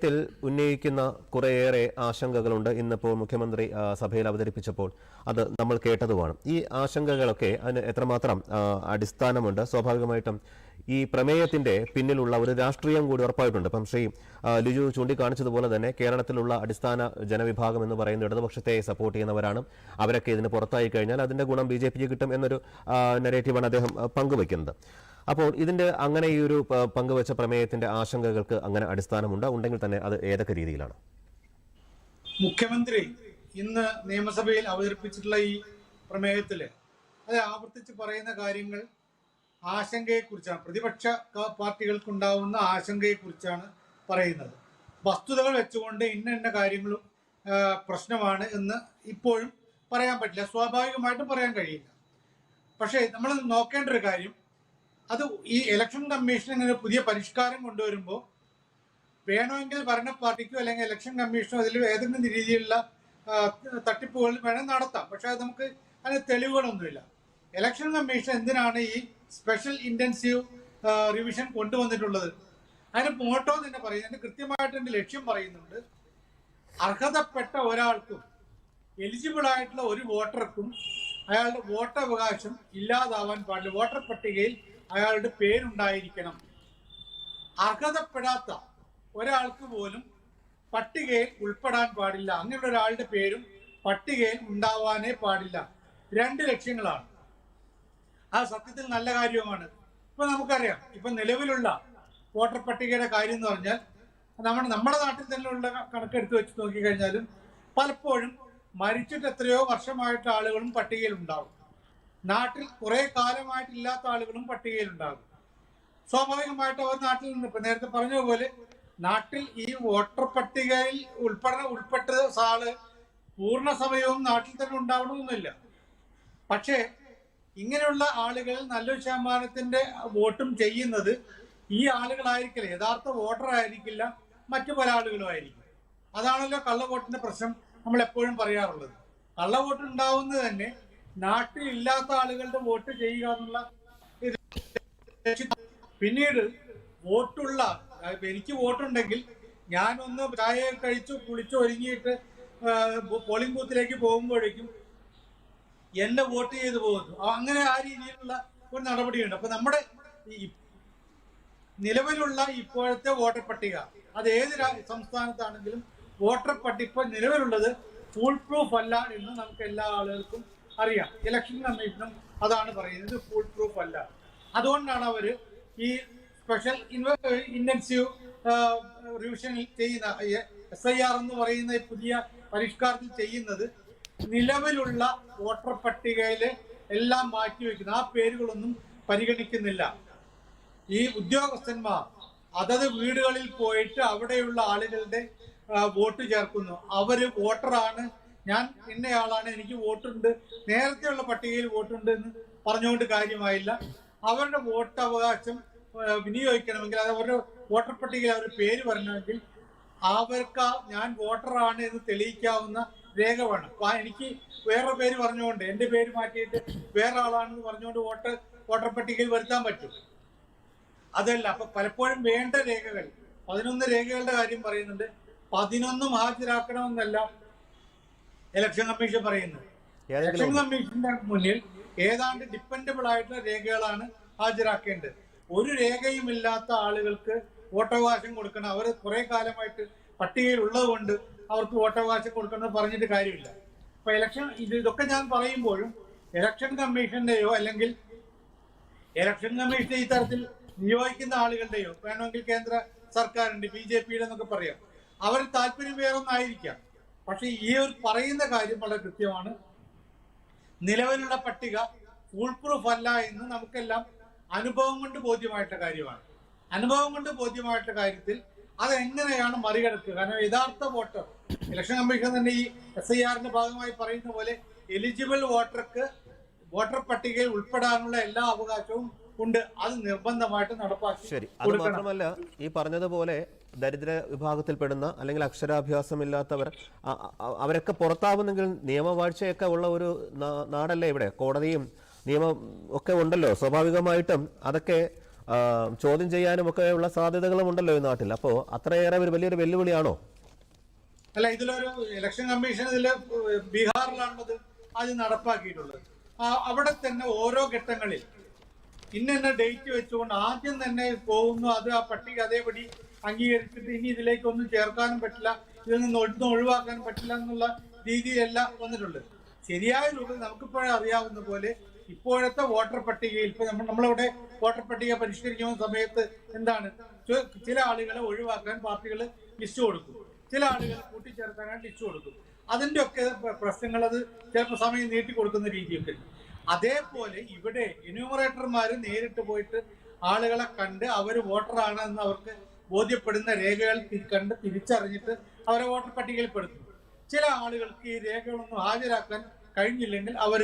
ത്തിൽ ഉന്നയിക്കുന്ന കുറേയേറെ ആശങ്കകളുണ്ട് ഇന്നിപ്പോൾ മുഖ്യമന്ത്രി സഭയിൽ അവതരിപ്പിച്ചപ്പോൾ. അത് നമ്മൾ കേട്ടതുമാണ്. ഈ ആശങ്കകളൊക്കെ അതിന് എത്രമാത്രം അടിസ്ഥാനമുണ്ട്? സ്വാഭാവികമായിട്ടും ഈ പ്രമേയത്തിന്റെ പിന്നിലുള്ള ഒരു രാഷ്ട്രീയം കൂടി ഉറപ്പായിട്ടുണ്ട്. ഇപ്പം ശ്രീ ലിജു ചൂണ്ടിക്കാണിച്ചതുപോലെ തന്നെ കേരളത്തിലുള്ള അടിസ്ഥാന ജനവിഭാഗം എന്ന് പറയുന്ന ഇടതുപക്ഷത്തെ സപ്പോർട്ട് ചെയ്യുന്നവരാണ്. അവരൊക്കെ ഇതിന് പുറത്തായി കഴിഞ്ഞാൽ അതിന്റെ ഗുണം ബി ജെ പിക്ക് കിട്ടും എന്നൊരു നെറേറ്റീവാണ് അദ്ദേഹം പങ്കുവയ്ക്കുന്നത് അപ്പോൾ ഇതിന്റെ അങ്ങനെ ഈ ഒരു പങ്കുവച്ച പ്രമേയത്തിന്റെ ആശങ്കകൾക്ക് അങ്ങനെ അടിസ്ഥാനമുണ്ട്. ഉണ്ടെങ്കിൽ തന്നെ അത് ഏതൊക്കെ രീതിയിലാണ്? മുഖ്യമന്ത്രി ഇന്ന് നിയമസഭയിൽ അവതരിപ്പിച്ചിട്ടുള്ള ഈ പ്രമേയത്തിൽ അത് ആവർത്തിച്ച് പറയുന്ന കാര്യങ്ങൾ ആശങ്കയെക്കുറിച്ചാണ്. പ്രതിപക്ഷ പാർട്ടികൾക്കുണ്ടാവുന്ന ആശങ്കയെക്കുറിച്ചാണ് പറയുന്നത്. വസ്തുതകൾ വെച്ചുകൊണ്ട് ഇന്ന ഇന്ന കാര്യങ്ങളും പ്രശ്നമാണ് എന്ന് ഇപ്പോഴും പറയാൻ പറ്റില്ല. സ്വാഭാവികമായിട്ടും പറയാൻ കഴിയില്ല. പക്ഷേ നമ്മൾ നോക്കേണ്ട ഒരു കാര്യം അത് ഈ ഇലക്ഷൻ കമ്മീഷൻ ഇങ്ങനെ പുതിയ പരിഷ്കാരം കൊണ്ടുവരുമ്പോൾ വേണമെങ്കിൽ ഭരണ പാർട്ടിക്കോ അല്ലെങ്കിൽ ഇലക്ഷൻ കമ്മീഷനോ അതിൽ ഏതെങ്കിലും രീതിയിലുള്ള തട്ടിപ്പുകൾ വേണം നടത്താം. പക്ഷെ അത് നമുക്ക് അതിന് തെളിവുകളൊന്നുമില്ല. ഇലക്ഷൻ കമ്മീഷൻ എന്തിനാണ് ഈ സ്പെഷ്യൽ ഇന്റൻസീവ് റിവിഷൻ കൊണ്ടുവന്നിട്ടുള്ളത്? അതിന് മോട്ടോ തന്നെ പറയുന്നത് അതിന് കൃത്യമായിട്ട് എന്റെ ലക്ഷ്യം പറയുന്നുണ്ട്. അർഹതപ്പെട്ട ഒരാൾക്കും എലിജിബിൾ ആയിട്ടുള്ള ഒരു വോട്ടർക്കും അയാളുടെ വോട്ടവകാശം ഇല്ലാതാവാൻ പാടില്ല. വോട്ടർ പട്ടികയിൽ അയാളുടെ പേരുണ്ടായിരിക്കണം. അർഹതപ്പെടാത്ത ഒരാൾക്ക് പോലും പട്ടികയിൽ ഉൾപ്പെടാൻ പാടില്ല. അങ്ങനെയുള്ള ഒരാളുടെ പേരും പട്ടികയിൽ ഉണ്ടാവാനേ പാടില്ല. രണ്ട് ലക്ഷ്യങ്ങളാണ്. ആ സത്യത്തിൽ നല്ല കാര്യവുമാണ്. ഇപ്പൊ നമുക്കറിയാം ഇപ്പൊ നിലവിലുള്ള വോട്ടർ പട്ടികയുടെ കാര്യം എന്ന് പറഞ്ഞാൽ നമ്മൾ നമ്മുടെ നാട്ടിൽ ഉള്ള കണക്കെടുത്ത് വെച്ച് നോക്കിക്കഴിഞ്ഞാലും പലപ്പോഴും മരിച്ചിട്ട് എത്രയോ വർഷമായിട്ട് ആളുകളും പട്ടികയിൽ ഉണ്ടാവും. നാട്ടിൽ കുറെ കാലമായിട്ടില്ലാത്ത ആളുകളും പട്ടികയിലുണ്ടാകും. സ്വാഭാവികമായിട്ട് അവർ നാട്ടിൽ നിന്ന് ഇപ്പൊ നേരത്തെ പറഞ്ഞതുപോലെ നാട്ടിൽ ഈ വോട്ടർ പട്ടികയിൽ ഉൾപ്പെട ഉൾപ്പെട്ട ആൾ പൂർണ സമയവും നാട്ടിൽ തന്നെ ഉണ്ടാവണമെന്നില്ല. പക്ഷേ ഇങ്ങനെയുള്ള ആളുകൾ നല്ലൊരു ശതമാനത്തിന്റെ വോട്ടും ചെയ്യുന്നത് ഈ ആളുകളായിരിക്കില്ല. യഥാർത്ഥ വോട്ടർ ആയിരിക്കില്ല മറ്റു പല ആളുകളും ആയിരിക്കും. അതാണല്ലോ കള്ളവോട്ടിന്റെ പ്രശ്നം നമ്മൾ എപ്പോഴും പറയാറുള്ളത്. കള്ളവോട്ട് ഉണ്ടാവുന്നത് തന്നെ നാട്ടിൽ ഇല്ലാത്ത ആളുകളുടെ വോട്ട് ചെയ്യുക എന്നുള്ള പിന്നീട് വോട്ടുള്ള എനിക്ക് വോട്ടുണ്ടെങ്കിൽ ഞാനൊന്ന് ചായ കഴിച്ചു കുളിച്ചു ഒരുങ്ങിയിട്ട് പോളിംഗ് ബൂത്തിലേക്ക് പോകുമ്പോഴേക്കും എന്നെ വോട്ട് ചെയ്ത് പോകുന്നു. അങ്ങനെ ആ രീതിയിലുള്ള ഒരു നടപടിയുണ്ട്. അപ്പൊ നമ്മുടെ നിലവിലുള്ള ഇപ്പോഴത്തെ വോട്ടർ പട്ടിക അത് ഏത് സംസ്ഥാനത്താണെങ്കിലും വോട്ടർ പട്ടിക ഇപ്പൊ നിലവിലുള്ളത് ഫുൾ പ്രൂഫ് അല്ല എന്ന് നമുക്ക് എല്ലാ ആളുകൾക്കും അറിയാം. ഇലക്ഷൻ കമ്മീഷനും അതാണ് പറയുന്നത്. ഫുൾ പ്രൂഫ് അല്ല. അതുകൊണ്ടാണ് അവർ ഈ സ്പെഷ്യൽ ഇന്റൻസീവ് റിവിഷൻ ചെയ്യുന്ന എസ് ഐ ആർ എന്ന് പറയുന്ന പുതിയ പരിഷ്കാരത്തിൽ ചെയ്യുന്നത് നിലവിലുള്ള വോട്ടർ പട്ടികയിലെ എല്ലാം മാറ്റിവെക്കുന്നു ആ പേരുകളൊന്നും പരിഗണിക്കുന്നില്ല. ഈ ഉദ്യോഗസ്ഥന്മാർ അതത് വീടുകളിൽ പോയിട്ട് അവിടെയുള്ള ആളുകളുടെ വോട്ട് ചേർക്കുന്നു. അവർ വോട്ടറാണ് ഞാൻ ഇന്നയാളാണ് എനിക്ക് വോട്ടുണ്ട്. നേരത്തെയുള്ള പട്ടികയിൽ വോട്ടുണ്ട് എന്ന് പറഞ്ഞുകൊണ്ട് കാര്യമായില്ല. അവരുടെ വോട്ട് അവകാശം വിനിയോഗിക്കണമെങ്കിൽ അത് അവരുടെ വോട്ടർ പട്ടികയിൽ അവരുടെ പേര് പറഞ്ഞെങ്കിൽ അവർക്ക് ഞാൻ വോട്ടറാണ് എന്ന് തെളിയിക്കാവുന്ന രേഖ വേണം. അപ്പൊ എനിക്ക് വേറെ പേര് പറഞ്ഞുകൊണ്ട് എന്റെ പേര് മാറ്റിയിട്ട് വേറെ ആളാണെന്ന് പറഞ്ഞുകൊണ്ട് വോട്ട് വോട്ടർ പട്ടികയിൽ വരുത്താൻ പറ്റും. അതല്ല അപ്പൊ പലപ്പോഴും വേണ്ട രേഖകൾ പതിനൊന്ന് രേഖകളുടെ കാര്യം പറയുന്നുണ്ട്. പതിനൊന്നും ഹാജരാക്കണമെന്നല്ല ഇലക്ഷൻ കമ്മീഷൻ പറയുന്നത്. ഇലക്ഷൻ കമ്മീഷന്റെ മുന്നിൽ ഏതാണ്ട് ഡിപ്പെൻഡബിൾ ആയിട്ടുള്ള രേഖകളാണ് ഹാജരാക്കേണ്ടത്. ഒരു രേഖയും ഇല്ലാത്ത ആളുകൾക്ക് വോട്ടവകാശം കൊടുക്കണം. അവർ കുറെ കാലമായിട്ട് പട്ടികയിൽ ഉള്ളതുകൊണ്ട് അവർക്ക് വോട്ടവകാശം കൊടുക്കണം പറഞ്ഞിട്ട് കാര്യമില്ല. അപ്പൊ ഇലക്ഷൻ ഇത് ഇതൊക്കെ ഞാൻ പറയുമ്പോഴും ഇലക്ഷൻ കമ്മീഷന്റെയോ അല്ലെങ്കിൽ ഇലക്ഷൻ കമ്മീഷന്റെ ഈ തരത്തിൽ നിയോഗിക്കുന്ന ആളുകളുടെയോ വേണമെങ്കിൽ കേന്ദ്ര സർക്കാരിന്റെ ബി ജെ പിയുടെ എന്നൊക്കെ പറയാം. അവർ താല്പര്യം വേറെ ഒന്നായിരിക്കാം പക്ഷെ ഈ ഒരു പറയുന്ന കാര്യം വളരെ കൃത്യമാണ്. നിലവിലുള്ള പട്ടിക ഫുൾ പ്രൂഫ് അല്ല എന്ന് നമുക്കെല്ലാം അനുഭവം കൊണ്ട് ബോധ്യമായിട്ട കാര്യമാണ്. അനുഭവം കൊണ്ട് ബോധ്യമായിട്ട കാര്യത്തിൽ അതെങ്ങനെയാണ് മറികടക്കുക? കാരണം യഥാർത്ഥ വോട്ടർ ഇലക്ഷൻ കമ്മീഷൻ തന്നെ ഈ എസ് ഐ ആറിന്റെ ഭാഗമായി പറയുന്ന പോലെ എലിജിബിൾ വോട്ടർക്ക് വോട്ടർ പട്ടികയിൽ ഉൾപ്പെടാനുള്ള എല്ലാ അവകാശവും ഉണ്ട് അത് നിർബന്ധമായിട്ട് നടപ്പാക്കി ശരി. അത് മാത്രമല്ല ഈ പറഞ്ഞതുപോലെ ദരിദ്ര വിഭാഗത്തിൽപ്പെടുന്ന അല്ലെങ്കിൽ അക്ഷരാഭ്യാസമില്ലാത്തവർ അവരൊക്കെ പുറത്താവുന്നെങ്കിൽ നിയമവാഴ്ചയൊക്കെ ഉള്ള ഒരു നാടല്ലേ ഇവിടെ? കോടതിയും നിയമം ഒക്കെ ഉണ്ടല്ലോ. സ്വാഭാവികമായിട്ടും അതൊക്കെ ചോദ്യം ചെയ്യാനും ഒക്കെ ഉള്ള സാധ്യതകളും ഉണ്ടല്ലോ ഈ നാട്ടിൽ. അപ്പോൾ അത്രയേറെ ഒരു വലിയൊരു വെല്ലുവിളിയാണോ? അല്ല ഇതിലൊരു ഇലക്ഷൻ കമ്മീഷൻ ഇതിൽ ബീഹാറിലാണത് അത് നടപ്പാക്കിയിട്ടുള്ളത്. അവിടെ തന്നെ ഓരോ ഘട്ടങ്ങളിൽ ഇന്ന ഇന്ന ഡേറ്റ് വെച്ചുകൊണ്ട് ആദ്യം തന്നെ പോകുന്നു. അത് ആ പട്ടിക അതേപടി അംഗീകരിച്ചിട്ട് ഇനി ഇതിലേക്കൊന്നും ചേർക്കാനും പറ്റില്ല. ഇതിൽ നിന്ന് ഒന്നും ഒഴിവാക്കാനും പറ്റില്ല എന്നുള്ള രീതിയല്ല വന്നിട്ടുള്ളത്. ശരിയായ രൂപത്തിൽ നമുക്കിപ്പോഴേ അറിയാവുന്ന പോലെ ഇപ്പോഴത്തെ വോട്ടർ പട്ടികയിൽ ഇപ്പൊ നമ്മൾ നമ്മളിവിടെ വോട്ടർ പട്ടിക പരിഷ്കരിക്കുന്ന സമയത്ത് എന്താണ്? ചില ആളുകളെ ഒഴിവാക്കാൻ പാർട്ടികൾ ലിസ്റ്റ് കൊടുക്കും. ചില ആളുകളെ കൂട്ടിച്ചേർക്കാനായിട്ട് ലിസ്റ്റ് കൊടുക്കും. അതിന്റെ ഒക്കെ പ്രശ്നങ്ങൾ അത് ചിലപ്പോൾ സമയം നീട്ടി കൊടുക്കുന്ന രീതിയൊക്കെ. അതേപോലെ ഇവിടെ എന്യൂമറേറ്റർമാർ നേരിട്ട് പോയിട്ട് ആളുകളെ കണ്ട് അവർ വോട്ടറാണ് എന്ന് അവർക്ക് ബോധ്യപ്പെടുന്ന രേഖകൾ കണ്ട് തിരിച്ചറിഞ്ഞിട്ട് അവരെ വോട്ടർ പട്ടികയിൽപ്പെടുത്തും. ചില ആളുകൾക്ക് ഈ രേഖകളൊന്നും ഹാജരാക്കാൻ കഴിഞ്ഞില്ലെങ്കിൽ അവർ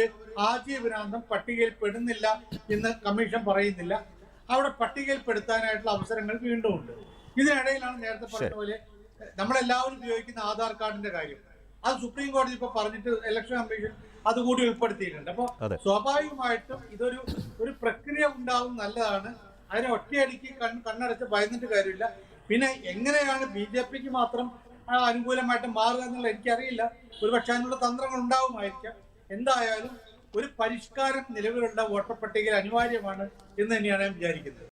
ആജീവനാന്തം പട്ടികയിൽ പെടുന്നില്ല എന്ന് കമ്മീഷൻ പറയുന്നില്ല. അവിടെ പട്ടികയിൽപ്പെടുത്താനായിട്ടുള്ള അവസരങ്ങൾ വീണ്ടും ഉണ്ട്. ഇതിനിടയിലാണ് നേരത്തെ പറഞ്ഞ പോലെ നമ്മളെല്ലാവരും ഉപയോഗിക്കുന്ന ആധാർ കാർഡിന്റെ കാര്യം. അത് സുപ്രീം കോടതി ഇപ്പൊ പറഞ്ഞിട്ട് ഇലക്ഷൻ കമ്മീഷൻ അതുകൂടി ഉൾപ്പെടുത്തിയിട്ടുണ്ട്. അപ്പൊ സ്വാഭാവികമായിട്ടും ഇതൊരു ഒരു പ്രക്രിയ ഉണ്ടാവും നല്ലതാണ്. അതിനെ ഒറ്റയടിക്ക് കൺ കണ്ണടച്ച് ഭയന്നിട്ട് കാര്യമില്ല. പിന്നെ എങ്ങനെയാണ് ബി ജെ പിക്ക് മാത്രം അനുകൂലമായിട്ട് മാറുക എന്നുള്ള എനിക്കറിയില്ല. ഒരുപക്ഷെ അതിനുള്ള തന്ത്രങ്ങൾ ഉണ്ടാവുമായിരിക്കാം. എന്തായാലും ഒരു പരിഷ്കാരം നിലവിലുള്ള വോട്ടർ പട്ടികയിൽ അനിവാര്യമാണ് എന്ന് തന്നെയാണ് ഞാൻ വിചാരിക്കുന്നത്.